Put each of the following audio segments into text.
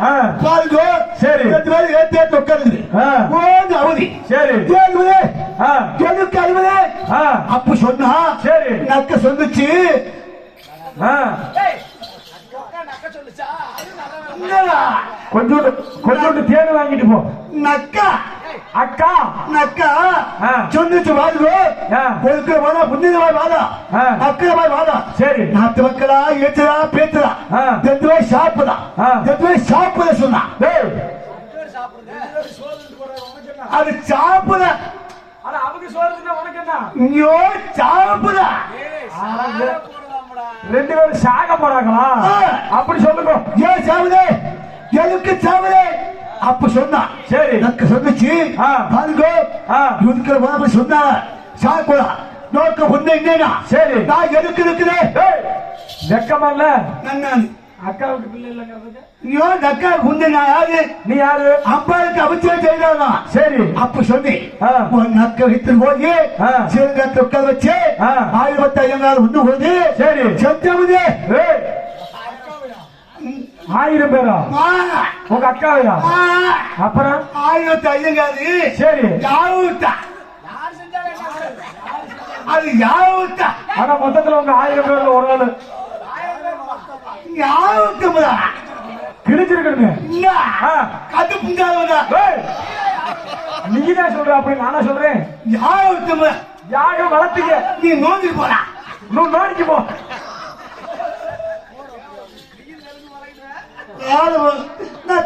ஆ, பாருங்க. சரி. ரெண்டு பேரும் ஏத்து ஏத்து உட்காருது. ஆ. ஓங்க அவதி. சரி. கேளுங்களே ஆ, எனக்கு அழுவதே அப்ப சொன்னா சரி. நக்க. என்னடா? கொஞ்சோண்டு கொஞ்சோண்டு தேன் வாங்கிட்டு போ. நக்கா. அக்கா! நக்கா ஆ. சொன்னிச்சு ஆ. ஒழுக்கிற வாதா புண்ணியமா வாதா ஆ. அக்கிற மாதிரி வாதா சரி. நாட்டு மக்களா ஏத்துறா பேத்துறா. ஆ. எதுவே சாப்பிடா ஆ. எதுவே சாப்பிட சொன்னா. அது சாப்பிட. அட அவங்க சொல்றதுன்னா உனக்கு என்ன? ஐயோ சாப்பிட. ரெண்டு பேரும் சாக போறாங்களா? ஆ. அப்படி சொல்லுங்க. ஏன் சாவுதே எதுக்கு சாவுதே அப்ப சொன்னா. சரி. எனக்கு சொன்னுச்சு. ஆ. பாருங்க. ஆ. இருக்கிற மாதிரி சொன்னா. சாப்பிட நோக்க பொண்ணு என்னன்னா சரி. நான் எதுக்கு இருக்கிறேன் வெக்கமா இல்ல? நான் அக்காவுக்கு பிள்ளை இல்லைங்கிறதுக்கு ஐயோ நக்கா குண்டு நான் யாரு? நீ யாரு? அம்பாளுக்கு அவசியம் செய்யலாம் சரி. அப்ப ஆ. உன் நக்க வைத்து போய் ஆ. சிறுங்கத்தை உட்கார வச்சு ஆ. ஆயிரத்தி ஐயங்காறு ஒண்ணு போது சரி. செத்தவதே ஆயிரம் பேரா? உங்க அக்காவையா அப்புறம்? ஆயிரத்தி ஐயங்காறு சரி. யாவுத்தா அது யாவுத்தா ஆனா மொத்தத்துல உங்க ஆயிரம் பேர்ல ஒரு ஆளு. யாவுத்தமுடா கிழிச்சிருக்கணுங்க ஆ. கது புண்டாதவனா ஏய், நீதான் சொல்ற அப்படி நானா சொல்றேன். யாவுத்தமுடா யாகம் வளர்த்தீங்க. நீ நோங்கி போடா. இன்னும் நோடிக்கு போ. யாரு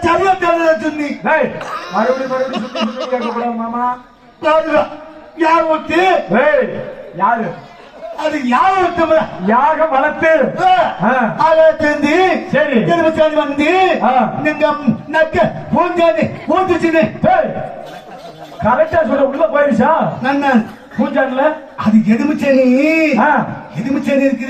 சொன்னி டேய் மறுபடியும் மறுபடியும் சுத்தி சுத்தி கேட்க கூடாது மாமா. யாரு யார் ஒத்து ஏய் யாரு? அது யாவுத்தமுடா யாகம் வளர்த்து. ஆ. ஆயிரத்தி சரி. எலுமிச்சாணி வந்து. நீங்க நக்க பூஞ்சாணி பூந்துச்சுன்னு கரெக்டா சொல்ல உள்ள போயிருச்சா? நான் பூஜான்ல அது எலுமிச்சாணி ஆ. எலுமிச்சாணி இருக்குது.